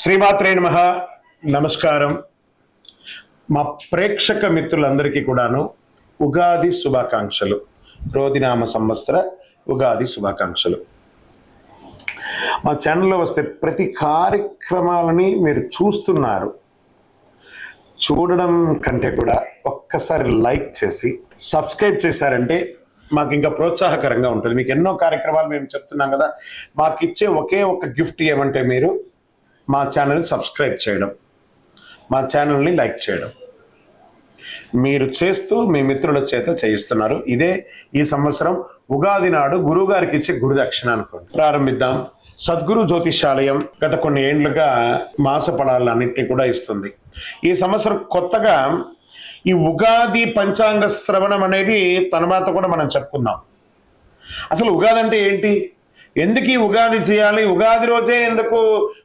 శ్రీమాత్రే నమ. నమస్కారం. మా ప్రేక్షక మిత్రులందరికీ కూడాను ఉగాది శుభాకాంక్షలు. రోదినామ సంవత్సర ఉగాది శుభాకాంక్షలు. మా ఛానల్లో వస్తే ప్రతి కార్యక్రమాలని మీరు చూస్తున్నారు. చూడడం కంటే కూడా ఒక్కసారి లైక్ చేసి సబ్స్క్రైబ్ చేశారంటే మాకు ఇంకా ప్రోత్సాహకరంగా ఉంటుంది. మీకు ఎన్నో కార్యక్రమాలు మేము చెప్తున్నాం కదా మాకు ఇచ్చే ఒకే ఒక గిఫ్ట్ ఏమంటే మీరు మా ఛానల్ని సబ్స్క్రైబ్ చేయడం మా ఛానల్ని లైక్ చేయడం. మీరు చేస్తూ మీ మిత్రుల చేత చేయిస్తున్నారు. ఇదే ఈ సంవత్సరం ఉగాది నాడు గురువు గారికి ఇచ్చే గురుదక్షిణ అనుకోండి. ప్రారంభిద్దాం. సద్గురు జ్యోతిషాలయం గత కొన్ని ఏండ్లుగా మాస ఫలాలన్నింటినీ కూడా ఇస్తుంది. ఈ సంవత్సరం కొత్తగా ఈ ఉగాది పంచాంగ శ్రవణం అనేది తర్వాత కూడా మనం చెప్పుకుందాం. అసలు ఉగాది అంటే ఏంటి? ఎందుకు ఈ ఉగాది చేయాలి? ఉగాది రోజే ఎందుకు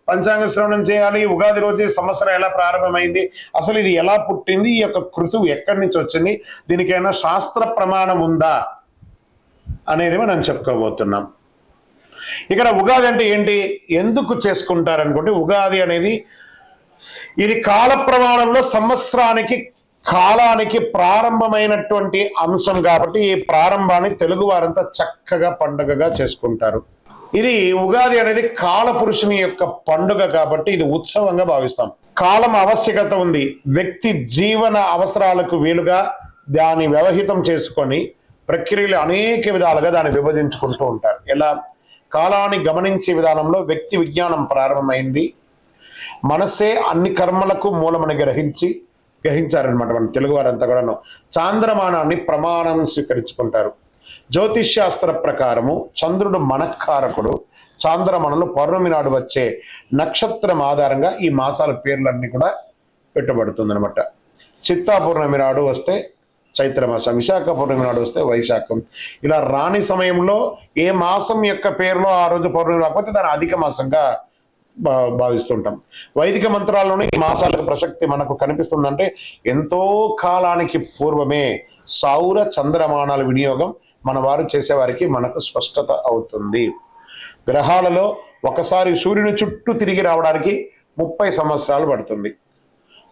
పంచాంగ శ్రవణం చేయాలి? ఉగాది రోజే సంవత్సరం ఎలా ప్రారంభమైంది? అసలు ఇది ఎలా పుట్టింది? ఈ యొక్క కృతువు ఎక్కడి నుంచి వచ్చింది? దీనికైనా శాస్త్ర ప్రమాణం ఉందా? అనేది మనం చెప్పుకోబోతున్నాం. ఇక్కడ ఉగాది అంటే ఏంటి? ఎందుకు చేసుకుంటారనుకుంటే ఉగాది అనేది ఇది కాల ప్రమాణంలో సంవత్సరానికి కాలానికి ప్రారంభమైనటువంటి అంశం కాబట్టి ఈ ప్రారంభాన్ని తెలుగు వారంతా చక్కగా పండుగగా చేసుకుంటారు. ఇది ఉగాది అనేది కాలపురుషుని యొక్క పండుగ కాబట్టి ఇది ఉత్సవంగా భావిస్తాం. కాలం ఆవశ్యకత ఉంది. వ్యక్తి జీవన అవసరాలకు వీలుగా దాన్ని వ్యవహితం చేసుకొని ప్రక్రియలు అనేక విధాలుగా దాన్ని విభజించుకుంటూ ఉంటారు. ఎలా? కాలాన్ని గమనించే విధానంలో వ్యక్తి విజ్ఞానం ప్రారంభమైంది. మనసే అన్ని కర్మలకు మూలమని గ్రహించి గ్రహించారనమాట మన తెలుగు వారంతా కూడాను. చాంద్రమానాన్ని ప్రమాణం స్వీకరించుకుంటారు. జ్యోతిష్ శాస్త్ర ప్రకారము చంద్రుడు మనఃకారకుడు చాంద్రమణంలో పౌర్ణమి నాడు వచ్చే నక్షత్రం ఆధారంగా ఈ మాసాల పేర్లన్నీ కూడా పెట్టబడుతుంది అనమాట చిత్తా పౌర్ణమి నాడు వస్తే చైత్రమాసం విశాఖ పౌర్ణమి నాడు వస్తే వైశాఖం. ఇలా రాణి సమయంలో ఏ మాసం యొక్క పేరులో ఆ రోజు పౌర్ణమి రాకపోతే దాని అధిక మాసంగా భావిస్తుంటాం. వైదిక మంత్రాల్లోనే ఈ మాసాలకు ప్రసక్తి మనకు కనిపిస్తుందంటే ఎంతో కాలానికి పూర్వమే సౌర చంద్రమానాల వినియోగం మన వారు చేసేవారికి మనకు స్పష్టత అవుతుంది. గ్రహాలలో ఒకసారి సూర్యుని చుట్టూ తిరిగి రావడానికి ముప్పై సంవత్సరాలు పడుతుంది.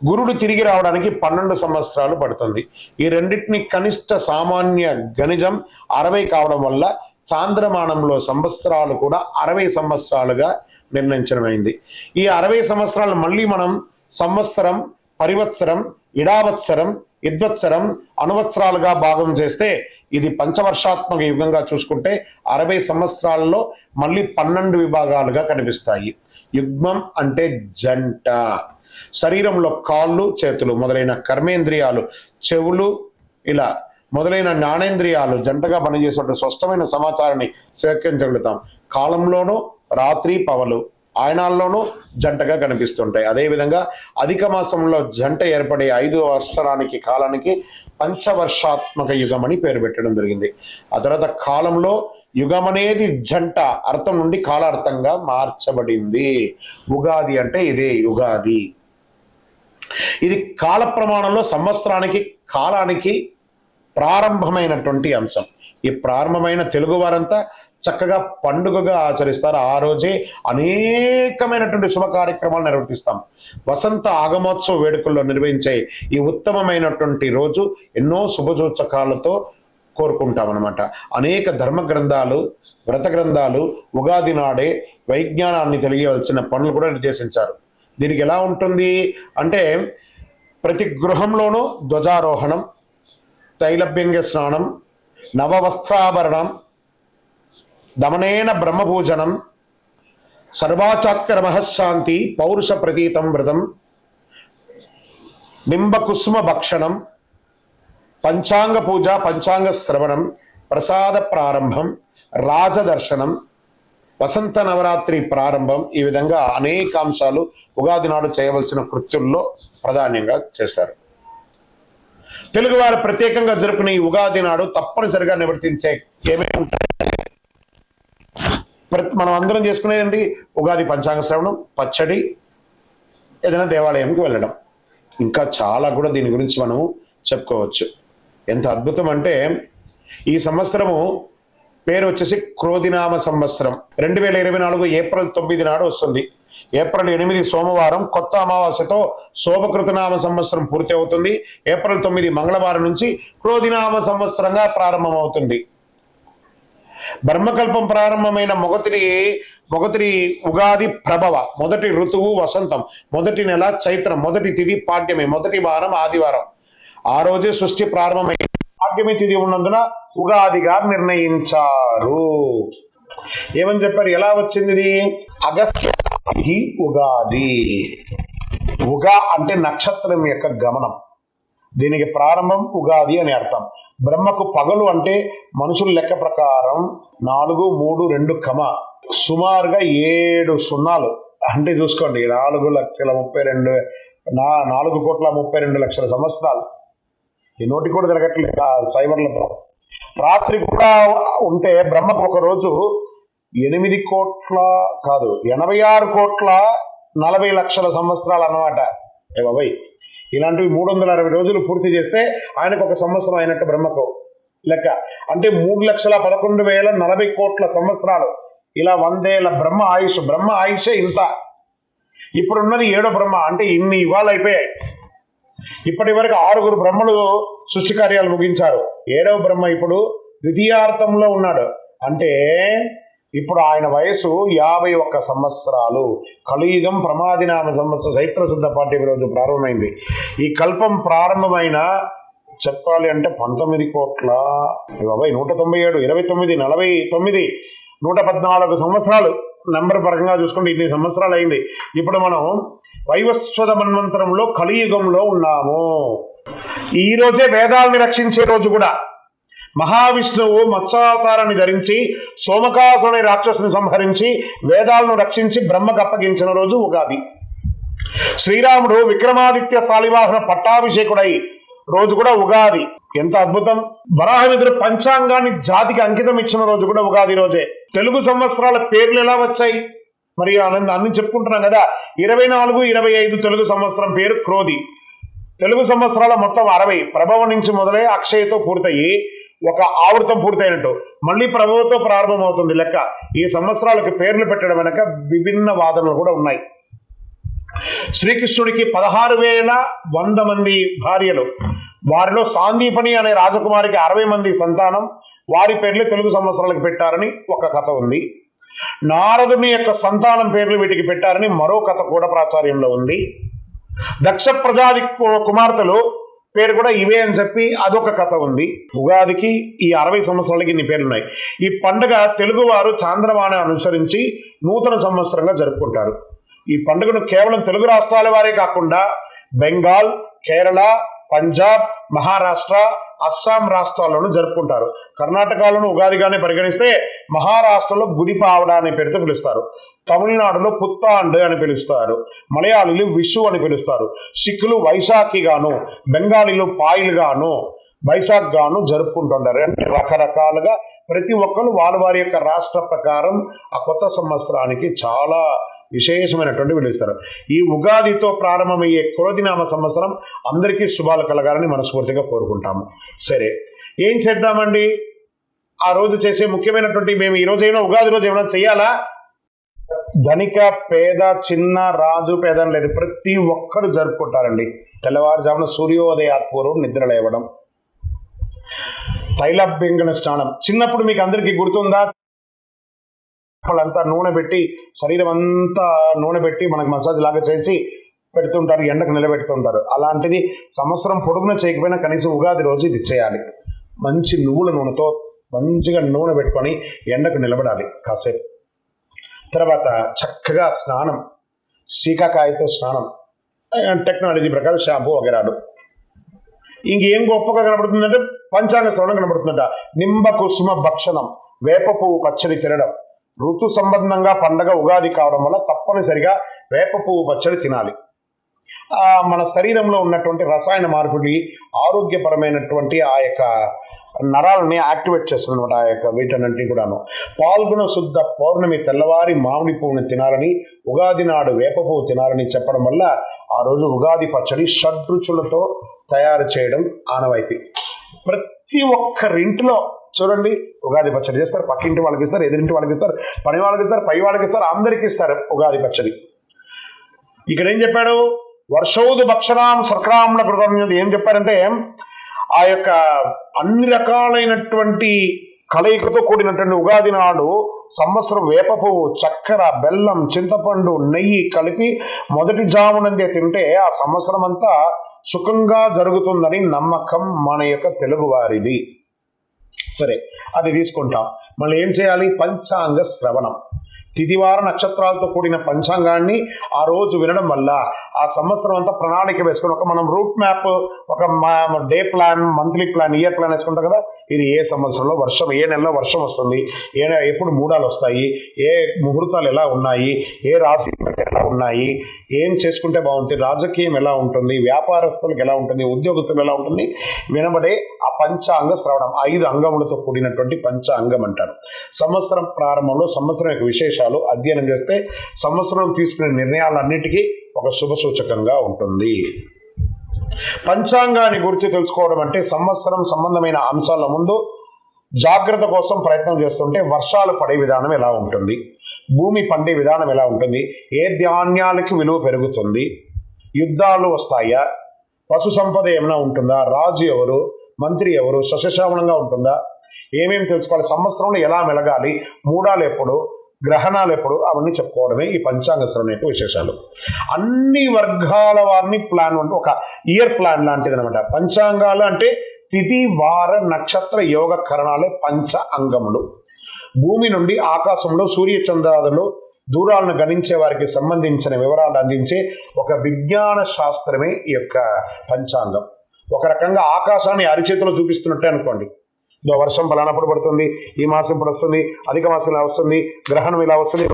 గురుడు తిరిగి రావడానికి పన్నెండు సంవత్సరాలు పడుతుంది. ఈ రెండింటిని కనిష్ట సామాన్య గణిజం అరవై కావడం వల్ల చాంద్రమానంలో సంవత్సరాలు కూడా అరవై సంవత్సరాలుగా నిర్ణయించడమైంది. ఈ అరవై సంవత్సరాలు మళ్ళీ మనం సంవత్సరం పరివత్సరం ఇడావత్సరం ఇద్వత్సరం అనువత్సరాలుగా భాగం చేస్తే ఇది పంచవర్షాత్మక యుగంగా చూసుకుంటే అరవై సంవత్సరాలలో మళ్ళీ పన్నెండు విభాగాలుగా కనిపిస్తాయి. యుగ్మం అంటే జంట. శరీరంలో కాళ్ళు చేతులు మొదలైన కర్మేంద్రియాలు చెవులు ఇలా మొదలైన జ్ఞానేంద్రియాలు జంటగా పనిచేసేటువంటి స్పష్టమైన సమాచారాన్ని స్వీకరించగలుగుతాం కాలంలోనూ రాత్రి పవలు ఆయనాల్లోనూ జంటగా కనిపిస్తుంటాయి. అదేవిధంగా అధిక మాసంలో జంట ఏర్పడే ఐదు వర్షానికి కాలానికి పంచవర్షాత్మక యుగం అని పేరు పెట్టడం జరిగింది. ఆ తర్వాత కాలంలో యుగం అనేది జంట అర్థం నుండి కాలార్థంగా మార్చబడింది. ఉగాది అంటే ఇదే యుగాది. ఇది కాల ప్రమాణంలో సంవత్సరానికి కాలానికి ప్రారంభమైనటువంటి అంశం. ఈ ప్రారంభమైన తెలుగు వారంతా చక్కగా పండుగగా ఆచరిస్తారు. ఆ రోజే అనేకమైనటువంటి శుభ కార్యక్రమాలు నిర్వర్తిస్తాం. వసంత ఆగమోత్సవ వేడుకల్లో నిర్వహించే ఈ ఉత్తమమైనటువంటి రోజు ఎన్నో శుభసూచకాలతో కోరుకుంటాం అనమాట అనేక ధర్మ గ్రంథాలు వ్రత గ్రంథాలు ఉగాది నాడే వైజ్ఞానాన్ని తెలియవలసిన పనులు కూడా నిర్దేశించారు. దీనికి ఎలా ఉంటుంది అంటే ప్రతి గృహంలోనూ ధ్వజారోహణం తైలభ్యంగ స్నానం నవవస్త్రాభరణం దమనేన బ్రహ్మభూజనం సర్వాచాత్కర మహశ్శాంతి పౌరుష ప్రతీతం వ్రతం బింబకుసుమ భక్షణం పంచాంగ పూజ పంచాంగ శ్రవణం ప్రసాద ప్రారంభం రాజదర్శనం వసంత నవరాత్రి ప్రారంభం ఈ విధంగా అనేక అంశాలు ఉగాది నాడు చేయవలసిన కృత్యుల్లో ప్రాధాన్యంగా చేశారు. తెలుగువారు ప్రత్యేకంగా జరుపుకునే ఈ ఉగాది నాడు తప్పనిసరిగా నివర్తించే ఏమేమి ఉంటాయి? ప్రతి మనం అందరం చేసుకునేదండి ఉగాది పంచాంగ శ్రవణం పచ్చడి ఏదైనా దేవాలయంకి వెళ్ళడం. ఇంకా చాలా కూడా దీని గురించి మనము చెప్పుకోవచ్చు. ఎంత అద్భుతం అంటే ఈ సంవత్సరము పేరు వచ్చేసి క్రోధినామ సంవత్సరం. రెండు వేల ఇరవై నాలుగు ఏప్రిల్ తొమ్మిది నాడు వస్తుంది. ఏప్రిల్ ఎనిమిది సోమవారం కొత్త అమావాస్యతో శోభకృతనామ సంవత్సరం పూర్తి అవుతుంది ఏప్రిల్ తొమ్మిది మంగళవారం నుంచి క్రోధినామ సంవత్సరంగా ప్రారంభమవుతుంది. బ్రహ్మకల్పం ప్రారంభమైన మొగతిరి మొగతిరి ఉగాది ప్రభవ మొదటి ఋతువు వసంతం మొదటి నెల చైత్రం మొదటి తిథి పాడ్యమి మొదటి వారం ఆదివారం. ఆ రోజే సృష్టి ప్రారంభమైంది పాడ్యమి తిథి ఉన్నందున ఉగాదిగా నిర్ణయించారు. ఏమని చెప్పారు? ఎలా వచ్చింది ఇది? అగస్త్య తిథి ఉగాది. ఉగా అంటే నక్షత్రం యొక్క గమనం. దీనికి ప్రారంభం ఉగాది అని అర్థం. బ్రహ్మకు పగలు అంటే మనుషుల లెక్క ప్రకారం నాలుగు మూడు రెండు కమ. సుమారుగా ఏడు సున్నాలు. అంటే చూసుకోండి నాలుగు లక్షల ముప్పై రెండు నా నాలుగు కోట్ల ముప్పై రెండు లక్షల సంవత్సరాలు. ఈ నోటి కూడా తిరగట్లేదు సైబర్లతో. రాత్రి కూడా ఉంటే బ్రహ్మకు ఒక రోజు ఎనిమిది కోట్ల కాదు ఎనభై ఆరు కోట్ల నలభై లక్షల సంవత్సరాలు అన్నమాట. ఏ బాబాయ్ ఇలాంటివి మూడు వందల అరవై రోజులు పూర్తి చేస్తే ఆయనకు ఒక సంవత్సరం అయినట్టు బ్రహ్మకు లెక్క. అంటే మూడు లక్షల పదకొండు వేల నలభై కోట్ల సంవత్సరాలు. ఇలా వందేల బ్రహ్మ ఆయుష్ బ్రహ్మ ఆయుషే ఇంత. ఇప్పుడున్నది ఏడో బ్రహ్మ అంటే ఇన్ని ఇవాళ అయిపోయాయి ఇప్పటి వరకు ఆరుగురు బ్రహ్మలు సృష్టి కార్యాలు ముగించారు. ఏడవ బ్రహ్మ ఇప్పుడు ద్వితీయార్థంలో ఉన్నాడు. అంటే ఇప్పుడు ఆయన వయసు యాభై ఒక్క సంవత్సరాలు. కలియుగం ప్రమాదినామ సంవత్సరం చైత్రశుద్ధ పాఠ్యం రోజు ప్రారంభమైంది. ఈ కల్పం ప్రారంభమైన చెప్పాలి అంటే పంతొమ్మిది కోట్ల బాబాయ్ నూట తొంభై ఏడు ఇరవై తొమ్మిది నలభై తొమ్మిది నూట పద్నాలుగు సంవత్సరాలు. నంబర్ పరంగా చూసుకుంటే ఇన్ని సంవత్సరాలు అయింది. ఇప్పుడు మనం వైవస్వత మన్వంతరంలో కలియుగంలో ఉన్నాము. ఈ రోజే వేదాల్ని రక్షించే రోజు కూడా. మహావిష్ణువు మత్స్యావతారాన్ని ధరించి సోమకాసుని రాక్షసుని సంహరించి వేదాలను రక్షించి బ్రహ్మకు అప్పగించిన రోజు ఉగాది. శ్రీరాముడు విక్రమాదిత్య శాలివాహన పట్టాభిషేకుడై రోజు కూడా ఉగాది. ఎంత అద్భుతం! వరాహమిత్రుడు పంచాంగాన్ని జాతికి అంకితం ఇచ్చిన రోజు కూడా ఉగాది రోజే. తెలుగు సంవత్సరాల పేర్లు ఎలా వచ్చాయి? మరి అన్ని చెప్పుకుంటున్నాం కదా. ఇరవై నాలుగు ఇరవై ఐదు తెలుగు సంవత్సరం పేరు క్రోధి. తెలుగు సంవత్సరాల మొత్తం అరవై. ప్రభవ నుంచి మొదలై అక్షయతో పూర్తయి ఒక ఆవృతం పూర్తయినట్టు. మళ్ళీ ప్రభవతో ప్రారంభమవుతుంది లెక్క. ఈ సంవత్సరాలకు పేర్లు పెట్టడం వెనక విభిన్న వాదనలు కూడా ఉన్నాయి. శ్రీకృష్ణుడికి పదహారు వేల వంద మంది భార్యలు. వారిలో సాందీపని అనే రాజకుమారికి అరవై మంది సంతానం. వారి పేర్లు తెలుగు సంవత్సరాలకు పెట్టారని ఒక కథ ఉంది. నారదుని యొక్క సంతానం పేర్లు వీటికి పెట్టారని మరో కథ కూడా ప్రాచుర్యంలో ఉంది. దక్ష ప్రజాది కుమార్తెలు పేరు కూడా ఇవే అని చెప్పి అదొక కథ ఉంది. ఉగాదికి ఈ అరవై సంవత్సరాలకి ఇన్ని పేర్లున్నాయి. ఈ పండుగ తెలుగువారు చాంద్రమాన అనుసరించి నూతన సంవత్సరంగా జరుపుకుంటారు. ఈ పండుగను కేవలం తెలుగు రాష్ట్రాల వారే కాకుండా బెంగాల్ కేరళ పంజాబ్ మహారాష్ట్ర అస్సాం రాష్ట్రాల్లోనూ జరుపుకుంటారు. కర్ణాటకలోను ఉగాదిగానే పరిగణిస్తే మహారాష్ట్రలో గుడి పావడ అనే పేరుతో పిలుస్తారు. తమిళనాడులో పుత్తాండ్ అని పిలుస్తారు. మలయాళీలు విషు అని పిలుస్తారు. సిక్కులు వైశాఖి గాను బెంగాలీలు పాయిల్గాను వైశాఖ్ గాను జరుపుకుంటుంటారు. అంటే రకరకాలుగా ప్రతి ఒక్కరు వారి వారి యొక్క రాష్ట్ర ప్రకారం ఆ కొత్త సంవత్సరానికి చాలా విశేషమైనటువంటి పిలుస్తారు ఈ ఉగాదితో ప్రారంభమయ్యే క్రోధినామ సంవత్సరం అందరికీ శుభాలు కలగాలని మనస్ఫూర్తిగా కోరుకుంటాము. సరే ఏం చేద్దామండి? ఆ రోజు చేసే ముఖ్యమైనటువంటి మేము ఈ రోజు ఏమైనా ఉగాది రోజు ఏమైనా చేయాలా ధనిక పేద చిన్న రాజు పేద లేదు. ప్రతి ఒక్కరు జరుపుకుంటారండి. తెల్లవారుజామున సూర్యోదయాత్పూర్వం నిద్ర లేవడం తైలభ్యంగన స్నానం. చిన్నప్పుడు మీకు అందరికీ గుర్తుందా? వాళ్ళంతా నూనె పెట్టి శరీరం అంతా నూనె పెట్టి మనకు మసాజ్ లాగా చేసి పెడుతుంటారు ఎండకు నిలబెడుతుంటారు. అలాంటిది సంవత్సరం పొడుగున చేయకపోయినా కనీసం ఉగాది రోజు ఇది చేయాలి. మంచి నువ్వుల నూనెతో మంచిగా నూనె పెట్టుకొని ఎండకు నిలబడాలి కాసేపు. తర్వాత చక్కగా స్నానం సీకాకాయతో స్నానం టెక్నాలజీ ప్రకారం షాంపూ వగేరాలు ఇంకేం గొప్పగా కనబడుతుందంటే పంచాంగ శ్రవణం కనబడుతుందట. నింబ కుసుమ భక్షణం వేప పువ్వు పచ్చడి తినడం. ఋతు సంబంధంగా పండగ ఉగాది కావడం వల్ల తప్పనిసరిగా వేప పువ్వు పచ్చడి తినాలి. మన శరీరంలో ఉన్నటువంటి రసాయన మార్పిడి ఆరోగ్యపరమైనటువంటి ఆ యొక్క నరాలని యాక్టివేట్ చేస్తుంది అనమాట ఆ యొక్క వీటన్నింటినీ కూడాను. పాల్గొన శుద్ధ పౌర్ణమి తెల్లవారి మామిడి పువ్వుని తినాలని ఉగాది నాడు వేప పువ్వు తినాలని చెప్పడం వల్ల ఆ రోజు ఉగాది పచ్చడి షడ్రుచులతో తయారు చేయడం ఆనవాయితీ. ప్రతి ఒక్కరింటిలో చూడండి ఉగాది పచ్చడి చేస్తారు పక్కింటి వాళ్ళకి ఇస్తారు ఎదురింటి వాళ్ళకి ఇస్తారు పని వాళ్ళకి ఇస్తారు పై వాళ్ళకి ఇస్తారు అందరికి ఇస్తారు ఉగాది పచ్చడి. ఇక్కడ ఏం చెప్పాడు? వర్షౌదు భక్షణం సక్రామణ కృతం ఏం చెప్పారంటే ఆ యొక్క అన్ని రకాలైనటువంటి కలయికతో కూడినటువంటి ఉగాది నాడు సంవత్సరం వేప పువ్వు చక్కెర బెల్లం చింతపండు నెయ్యి కలిపి మొదటి జామునందే తింటే ఆ సంవత్సరం అంతా సుఖంగా జరుగుతుందని నమ్మకం మన యొక్క తెలుగువారిది. సరే అది తీసుకుంటాం. మళ్ళీ ఏం చేయాలి? పంచాంగ శ్రవణం. తిదివార నక్షత్రాలతో కూడిన పంచాంగాన్ని ఆ రోజు వినడం వల్ల ఆ సంవత్సరం అంతా ప్రణాళిక వేసుకుని ఒక మనం రూట్ మ్యాప్ ఒక day plan monthly plan year plan వేసుకుంటాం కదా ఇది ఏ సంవత్సరంలో వర్షం ఏ నెలలో వర్షం వస్తుంది ఏ నె- ఎప్పుడు మూడాలు వస్తాయి ఏ ముహూర్తాలు ఎలా ఉన్నాయి ఏ రాశి ఎలా ఉన్నాయి ఏం చేసుకుంటే బాగుంటుంది రాజకీయం ఎలా ఉంటుంది వ్యాపారస్తులకు ఎలా ఉంటుంది ఉద్యోగస్తులు ఎలా ఉంటుంది వినబడే ఆ పంచాంగ శ్రవణం ఐదు అంగములతో కూడినటువంటి పంచాంగం అంటారు. సంవత్సరం ప్రారంభంలో సంవత్సరం యొక్క విశేషాలు అధ్యయనం చేస్తే సంవత్సరం తీసుకునే నిర్ణయాలన్నిటికీ ఒక శుభ సూచకంగా ఉంటుంది. పంచాంగాన్ని గురించి తెలుసుకోవడం అంటే సంవత్సరం సంబంధమైన అంశాల ముందు జాగ్రత్త కోసం ప్రయత్నం చేస్తుంటే వర్షాలు పడే విధానం ఎలా ఉంటుంది? భూమి పండే విధానం ఎలా ఉంటుంది? ఏ ధాన్యాలకి విలువ పెరుగుతుంది? యుద్ధాలు వస్తాయా? పశు సంపద ఏమైనా ఉంటుందా? రాజు ఎవరు? మంత్రి ఎవరు? సస్యశ్రావణంగా ఉంటుందా? ఏమేమి తెలుసుకోవాలి? సంవత్సరంలో ఎలా మెలగాలి? మూడాలు ఎప్పుడు? గ్రహణాలు ఎప్పుడు అవన్నీ చెప్పుకోవడమే ఈ పంచాంగ శ్రవణ యొక్క విశేషాలు. అన్ని వర్గాల వారిని ప్లాన్ అంటే ఒక ఇయర్ ప్లాన్ లాంటిది అనమాట పంచాంగాలు అంటే తిథి వార నక్షత్ర యోగ కరణాలే పంచ అంగములు భూమి నుండి ఆకాశంలో సూర్య చంద్రాదులు దూరాలను గణించే వారికి సంబంధించిన వివరాలు అందించే ఒక విజ్ఞాన శాస్త్రమే ఈ యొక్క పంచాంగం. ఒక రకంగా ఆకాశాన్ని అరిచేతిలో చూపిస్తున్నట్టే అనుకోండి. వర్షం ఫలానప్పుడు పడుతుంది ఈ మాసం ఇప్పుడు వస్తుంది అధిక మాసం ఇలా వస్తుంది గ్రహణం ఇలా వస్తుంది.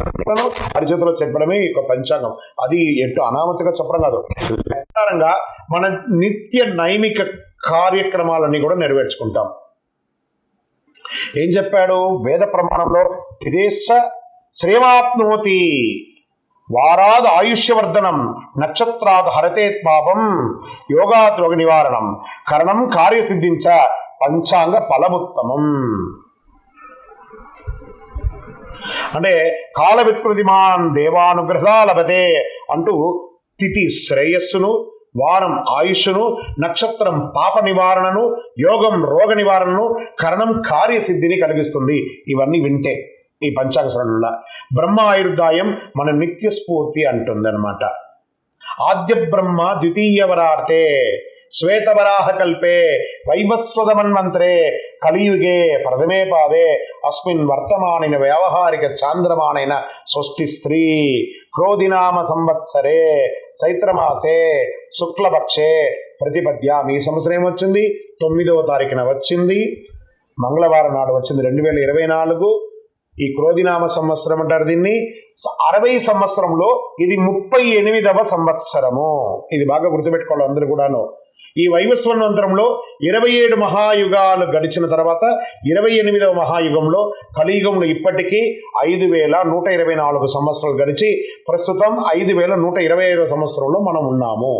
అరిచేతిలో చెప్పడమే ఈ పంచాంగం. అది ఎటు అనామతిగా చెప్పడం కాదు. ప్రకారంగా మన నిత్య నైమిక కార్యక్రమాలన్నీ కూడా నెరవేర్చుకుంటాం. ఏం చెప్పాడు? వేద ప్రమాణంలో తిదేశ శ్రేమాప్నోతి వారాద్ ఆయుష్యవర్ధనం నక్షత్రాద్ హరతే పాపం యోగాత్ రోగ నివారణం కరణం కార్యసిద్ధించ పంచాంగ ఫలముత్తమం. అంటే కాల విత్ప్రతిమాన్ దేవానుగ్రహ లభతే అంటూ తిథి శ్రేయస్సును వారం ఆయుష్ను నక్షత్రం పాప నివారణను యోగం రోగ నివారణను కరణం కార్యసిద్ధిని కలిగిస్తుంది. ఇవన్నీ వింటే ఈ పంచాంగ శ్రవణంలో. బ్రహ్మ ఆయుర్దాయం మన నిత్య స్ఫూర్తి అంటుందన్నమాట. ఆద్య బ్రహ్మ ద్వితీయ వరార్తే. కల్పే వైవస్వదమన్వంతరే కలియుగే ప్రథమే పాదే అస్మిన్ వర్తమానైన వ్యావహారిక చాంద్రమానైన స్వస్తి స్త్రీ క్రోధినామ సంవత్సరే చైత్రమాసే శుక్లపక్షే ప్రతిపద్యామి ఈ సంవత్సరం ఏమొచ్చింది తొమ్మిదవ తారీఖున వచ్చింది మంగళవారం నాడు వచ్చింది రెండు వేల ఇరవై నాలుగు ఈ క్రోధినామ సంవత్సరం అంటారు దీన్ని అరవై సంవత్సరంలో ఇది ముప్పై ఎనిమిదవ సంవత్సరము. ఇది బాగా గుర్తుపెట్టుకోవాలి అందరూ కూడాను. ఈ వైవస్వన్వంతరంలో ఇరవై ఏడు మహాయుగాలు గడిచిన తర్వాత ఇరవై ఎనిమిదవ మహాయుగంలో కలియుగంలో ఇప్పటికీ ఐదు వేల నూట ఇరవై నాలుగు సంవత్సరాలు గడిచి ప్రస్తుతం ఐదు వేల నూట ఇరవై ఐదవ సంవత్సరంలో మనం ఉన్నాము.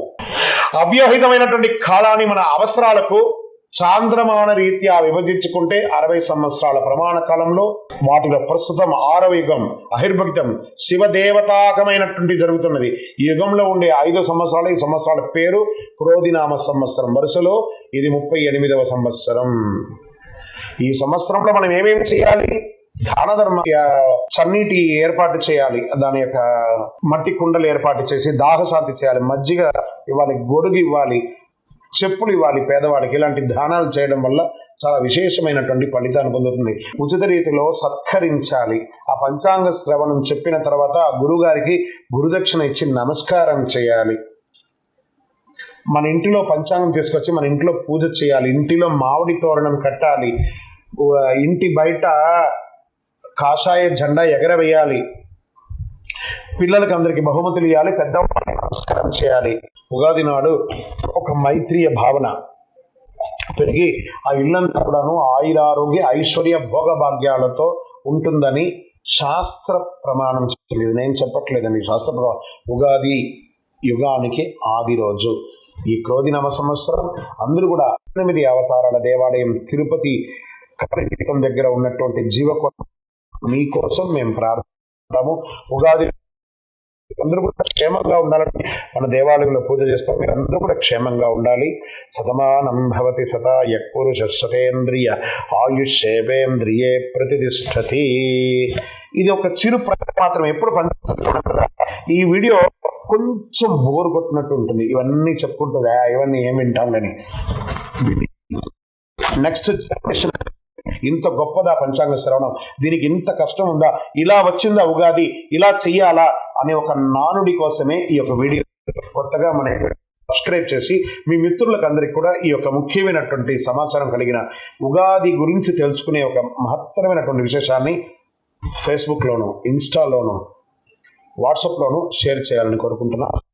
అవ్యవహితమైనటువంటి కాలాన్ని మన అవసరాలకు చాంద్రమాన రీత్యా విభజించుకుంటే అరవై సంవత్సరాల ప్రమాణ కాలంలో వాటిలో ప్రస్తుతం ఆరవ యుగం అహిర్భక్తం శివదేవతాకమైనటువంటి జరుగుతున్నది. ఈ యుగంలో ఉండే ఐదు సంవత్సరాలు ఈ సంవత్సరాల పేరు క్రోధినామ సంవత్సరం వరుసలో ఇది ముప్పై ఎనిమిదవ సంవత్సరం. ఈ సంవత్సరంలో మనం ఏమేమి చేయాలి? దాన ధర్మ చన్నీటి ఏర్పాటు చేయాలి. దాని యొక్క మట్టి కుండలు ఏర్పాటు చేసి దాహశాంతి చేయాలి. మజ్జిగ ఇవ్వాలి గొడుగు ఇవ్వాలి. చెప్పులు ఇవ్వాలి పేదవాడికి. ఇలాంటి దానాలు చేయడం వల్ల చాలా విశేషమైనటువంటి ఫలితాన్ని పొందుతుంది. ఉచిత రీతిలో సత్కరించాలి. ఆ పంచాంగ శ్రవణం చెప్పిన తర్వాత ఆ గురుగారికి గురుదక్షిణ ఇచ్చి నమస్కారం చేయాలి. మన ఇంటిలో పంచాంగం తీసుకొచ్చి మన ఇంట్లో పూజ చేయాలి. ఇంటిలో మామిడి తోరణం కట్టాలి. ఇంటి బయట కాషాయ జెండా ఎగరవేయాలి. పిల్లలకి అందరికి బహుమతులు ఇవ్వాలి పెద్దవాళ్ళకి నమస్కారం చేయాలి. ఉగాది నాడు ఒక మైత్రీయ భావన పెరిగి ఆ ఇల్లంతా కూడాను ఆయురారోగ్య ఐశ్వర్య భోగభాగ్యాలతో ఉంటుందని శాస్త్ర ప్రమాణం చెప్పలేదు నేను చెప్పట్లేదండి. శాస్త్ర ప్రమాణం ఉగాది యుగానికి ఆది రోజు. ఈ క్రోధి నవ సంవత్సరం అందరూ కూడా ఎనిమిది అవతారాల దేవాలయం తిరుపతి కపిలపీఠం దగ్గర ఉన్నటువంటి జీవకోట మీకోసం మేము ప్రార్థిస్తాము. ఉగాది అందరూ కూడా క్షేమంగా ఉండాలని మన దేవాలయంలో పూజ చేస్తాం. మీరందరూ అందరూ కూడా క్షేమంగా ఉండాలి. సతమానం భవతి సతా యపురుష సతేంద్రియ ఆయుషేవేంద్రియే ప్రతిష్టతి. ఇది ఒక చిరు ప్రకటన మాత్రం ఎప్పుడు పనిచేస్తుంది ఈ వీడియో కొంచెం బోర్ కొట్టినట్టు ఉంటుంది. ఇవన్నీ చెప్పుకుంటుందా ఇవన్నీ ఏం వింటాంలని నెక్స్ట్ జనరేషన్ ఇంత గొప్పదా పంచాంగ శ్రవణం? దీనికి ఇంత కష్టం ఉందా? ఇలా వచ్చిందా ఉగాది? ఇలా చెయ్యాలా? అనే ఒక నానుడి కోసమే ఈ యొక్క వీడియో. కొత్తగా మన సబ్స్క్రైబ్ చేసి మీ మిత్రులకు అందరికి కూడా ఈ యొక్క ముఖ్యమైనటువంటి సమాచారం కలిగిన ఉగాది గురించి తెలుసుకునే ఒక మహత్తరమైనటువంటి విశేషాన్ని ఫేస్బుక్లోను ఇన్స్టాలోను వాట్సాప్లోను షేర్ చేయాలని కోరుకుంటున్నాను